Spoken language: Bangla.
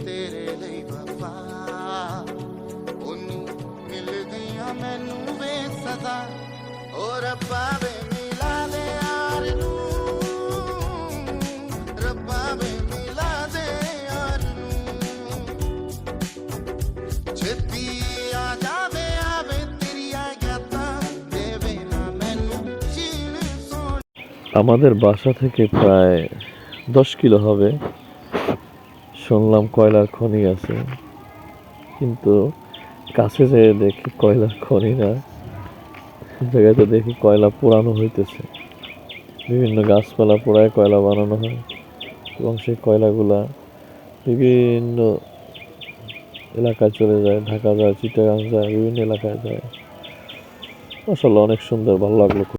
ਤੇਰੇ ਲਈ ਵਫਾ ਉਹਨੂੰ ਮਿਲਦੀਆਂ ਮੈਨੂੰ ਵੇ ਸਦਾ ਓ ਰੱਬਾ ਵੇ ਮਿਲਾ ਦੇ ਯਾਰ ਨੂੰ ਰੱਬਾ ਵੇ ਮਿਲਾ ਦੇ ਯਾਰ ਨੂੰ ਛੇਤੀ ਆ ਜਾਵੇ ਆਵੇ ਤੇਰੀ ਆ ਗਿਆ ਤਾਂ ਦੇਵੇ ਨਾ ਮੈਨੂੰ ਜੀਣ ਸੋਣ আমাদের বাসা থেকে প্রায় দশ কিলো হবে শুনলাম কয়লার খনি আছে। কিন্তু কাছে যেয়ে দেখি কয়লার খনি না। জায়গাতে দেখি কয়লা পোড়ানো হইতেছে। বিভিন্ন গাছপালা পোড়ায় কয়লা বানানো হয়। এবং সেই কয়লাগুলা বিভিন্ন এলাকায় চলে যায়। ঢাকা যায়, চিটাগাং যায়, বিভিন্ন এলাকায় যায়। আসলে অনেক সুন্দর, ভালো লাগল।